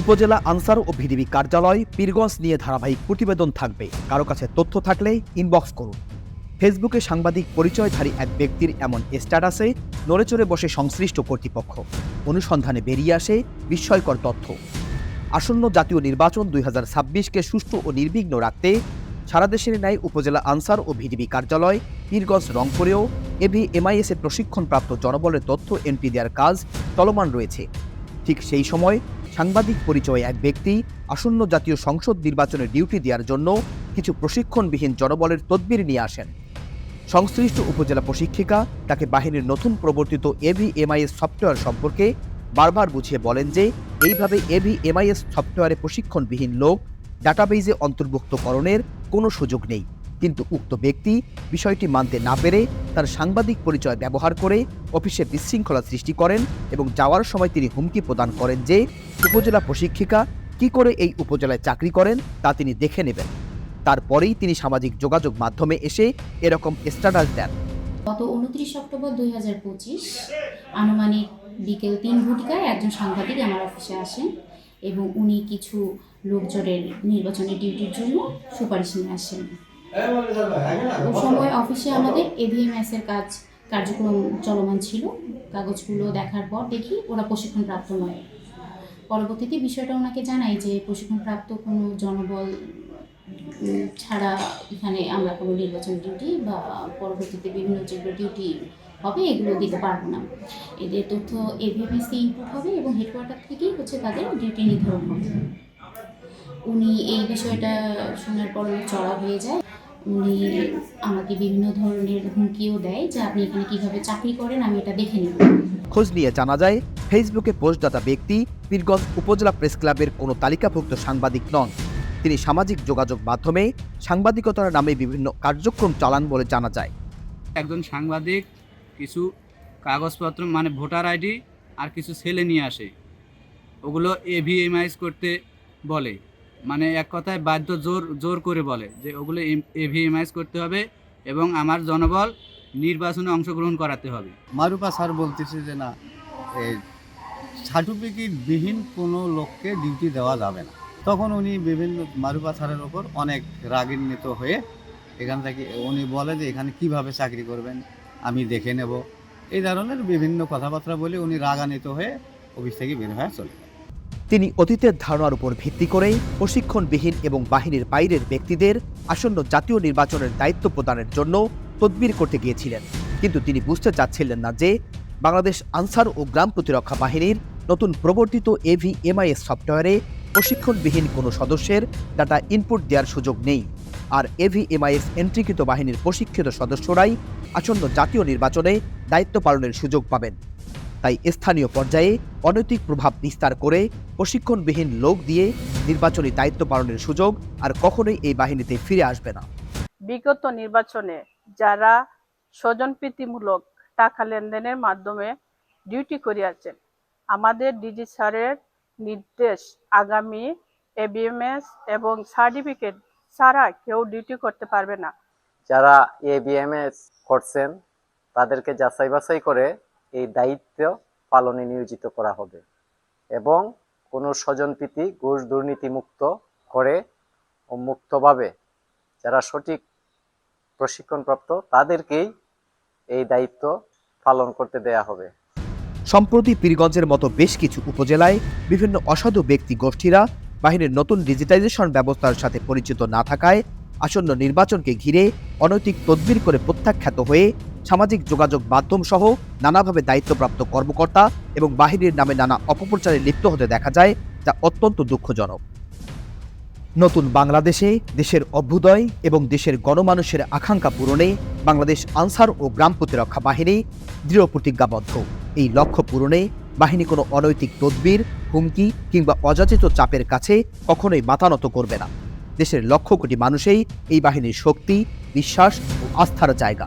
উপজেলা আনসার ও ভিডিবি কার্যালয়, পীরগঞ্জ নিয়ে ধারাবাহিক প্রতিবেদন থাকবে। কারও কাছে তথ্য থাকলে ইনবক্স করুন। ফেসবুকে সাংবাদিক পরিচয়ধারী এক ব্যক্তির এমন স্ট্যাটাসে নড়েচড়ে বসে সংশ্লিষ্ট কর্তৃপক্ষ। অনুসন্ধানে বেরিয়ে আসে বিস্ময়কর তথ্য। আসন্ন জাতীয় নির্বাচন দুই হাজার ছাব্বিশকে সুষ্ঠু ও নির্বিঘ্ন রাখতে সারা দেশের ন্যায় উপজেলা আনসার ও ভিডিবি কার্যালয়, পীরগঞ্জ, রংপুরেও এভি এমআইএস প্রশিক্ষণপ্রাপ্ত জনবলের তথ্য এন্ট্রি দেওয়ার কাজ চলমান রয়েছে। ঠিক সেই সময় সাংবাদিক পরিচয়ে এক ব্যক্তি আসন্ন জাতীয় সংসদ নির্বাচনের ডিউটি দেওয়ার জন্য কিছু প্রশিক্ষণবিহীন জনবলের তদবির নিয়ে আসেন। সংশ্লিষ্ট উপজেলা প্রশিক্ষিকা তাকে বাহিনীর নতুন প্রবর্তিত এভি এমআইএস সফটওয়্যার সম্পর্কে বারবার বুঝিয়ে বলেন যে, এইভাবে এভি এমআইএস সফটওয়্যারে প্রশিক্ষণবিহীন লোক ডাটাবেইজে অন্তর্ভুক্তকরণের কোনো সুযোগ নেই। কিন্তু উক্ত ব্যক্তি বিষয়টি মানতে না পেরে তার সাংবাদিক পরিচয় ব্যবহার করে অফিসে বিশৃঙ্খলা সৃষ্টি করেন এবং যাওয়ার সময় তিনি হুমকি প্রদান করেন যে উপজেলা প্রশিক্ষিকা কি করে এই উপজেলায় চাকরি করেন তা তিনি দেখে নেবেন। তারপরেই তিনি সামাজিক যোগাযোগ মাধ্যমে এসে এরকম স্ট্যাটাস দেন। গত উনত্রিশ অক্টোবর দুই হাজার পঁচিশ আনুমানিক বিকেল তিন ঘটিকায় একজন সাংবাদিক আমার অফিসে আসেন এবং উনি কিছু লোকজনের নির্বাচনী ডিউটির জন্য সুপারিশ নিয়ে আসেন। ওই সময় অফিসে আমাদের এভিএমএস এর কাজ কার্যক্রম চলমান ছিল। কাগজগুলো দেখার পর দেখি ওরা প্রশিক্ষণপ্রাপ্ত নয়। পরবর্তীতে বিষয়টা ওনাকে জানাই যে প্রশিক্ষণপ্রাপ্ত কোনো জনবল ছাড়া এখানে আমরা কোনো নির্বাচন ডিউটি বা পরবর্তীতে বিভিন্ন যেগুলো ডিউটি হবে এগুলো দিতে পারব না। এদের তথ্য এভিএমএসে ইনপুট হবে এবং হেডকোয়ার্টার থেকেই হচ্ছে তাদের ডিউটি নির্ধারণ হবে। উনি এই বিষয়টা শোনার পর চড়া হয়ে যায় উনি আমাকে বিভিন্ন ধরনের হুমকিও দেয় যে আপনি এখানে কীভাবে চাকরি করেন আমি এটা দেখে নেব। খোঁজ নিয়ে জানা যায় ফেসবুকে পোস্টদাতা ব্যক্তি পীরগঞ্জ উপজেলা প্রেস ক্লাবের কোনো তালিকাভুক্ত সাংবাদিক নন। তিনি সামাজিক যোগাযোগ মাধ্যমে সাংবাদিকতার নামে বিভিন্ন কার্যক্রম চালান বলে জানা যায়। একজন সাংবাদিক কিছু কাগজপত্র মানে ভোটার আইডি আর কিছু ছেলে নিয়ে আসে। ওগুলো এভিএমআইজ করতে বলে। মানে এক কথায় বাধ্য জোর জোর করে বলে যে ওগুলো এভিএমআইজ করতে হবে এবং আমার জনবল নির্বাচনে অংশগ্রহণ করাতে হবে। মারুপা স্যার বলতেছে যে না সার্টিফিকেট বিহীন কোনো লোককে ডিউটি দেওয়া যাবে না। তখন উনি বিভিন্ন মারুপা স্যারের ওপর অনেক রাগান্বিত হয়ে এখান থেকে উনি বলে যে এখানে কীভাবে চাকরি করবেন, আমি দেখে নেব। এই ধরনের বিভিন্ন কথাবার্তা বলে উনি রাগান্বিত হয়ে অফিস থেকে বের হয়ে চলে। তিনি অতীতের ধারণার উপর ভিত্তি করে প্রশিক্ষণবিহীন এবং বাহিনীর বাইরের ব্যক্তিদের আসন্ন জাতীয় নির্বাচনের দায়িত্ব প্রদানের জন্য তদবির করতে গিয়েছিলেন। কিন্তু তিনি বুঝতে চাচ্ছিলেন না যে বাংলাদেশ আনসার ও গ্রাম প্রতিরক্ষা বাহিনীর নতুন প্রবর্তিত এভিএমআইএস সফটওয়্যারে প্রশিক্ষণবিহীন কোনো সদস্যের ডাটা ইনপুট দেওয়ার সুযোগ নেই। আর এভি এমআইএস এন্ট্রিকৃত বাহিনীর প্রশিক্ষিত সদস্যরাই আসন্ন জাতীয় নির্বাচনে দায়িত্ব পালনের সুযোগ পাবেন। তাই স্থানীয় পর্যায়ে অনৈতিক প্রভাব বিস্তার করে প্রশিক্ষণবিহীন লোক দিয়ে নির্বাচনী দায়িত্ব পালনের সুযোগ আর কখনোই এই বাহিনীতে ফিরে আসবে না। বিগত নির্বাচনে যারা স্বজনপ্রীতিমূলক টাকা লেনদেনের মাধ্যমে ডিউটি করিয়াছেন আমাদের ডিজি স্যারের নির্দেশ আগামী এবিএমএস এবং সার্টিফিকেট ছাড়া কেউ ডিউটি করতে পারবে না। যারা এবিএমএস করছেন তাদেরকে যাচাই বাছাই করে এই দায়িত্ব পালনে নিয়োজিত করা হবে এবং কোনো স্বজনপ্রীতি ঘুষ দুর্নীতি মুক্ত করে ও মুক্তভাবে যারা সঠিক প্রশিক্ষণপ্রাপ্ত তাদেরকেই এই দায়িত্ব পালন করতে দেয়া হবে। সম্প্রতি পীরগঞ্জের মতো বেশ কিছু উপজেলায় বিভিন্ন অসাধু ব্যক্তি গোষ্ঠীরা বাহিনীর নতুন ডিজিটাইজেশন ব্যবস্থার সাথে পরিচিত না থাকায় আসন্ন নির্বাচনকে ঘিরে অনৈতিক তদবির করে প্রত্যাখ্যাত হয়ে সামাজিক যোগাযোগ মাধ্যম সহ নানাভাবে দায়িত্বপ্রাপ্ত কর্মকর্তা এবং বাহিনীর নামে নানা অপপ্রচারে লিপ্ত হতে দেখা যায়, যা অত্যন্ত দুঃখজনক। নতুন বাংলাদেশে দেশের অভ্যুদয় এবং দেশের গণমানুষের আকাঙ্ক্ষা পূরণে বাংলাদেশ আনসার ও গ্রাম প্রতিরক্ষা বাহিনী দৃঢ় প্রতিজ্ঞাবদ্ধ। এই লক্ষ্য পূরণে বাহিনী কোনো অনৈতিক তদবির, হুমকি কিংবা অযাচিত চাপের কাছে কখনোই মাতানত করবে না। দেশের লক্ষ কোটি মানুষেই এই বাহিনীর শক্তি, বিশ্বাস ও আস্থার জায়গা।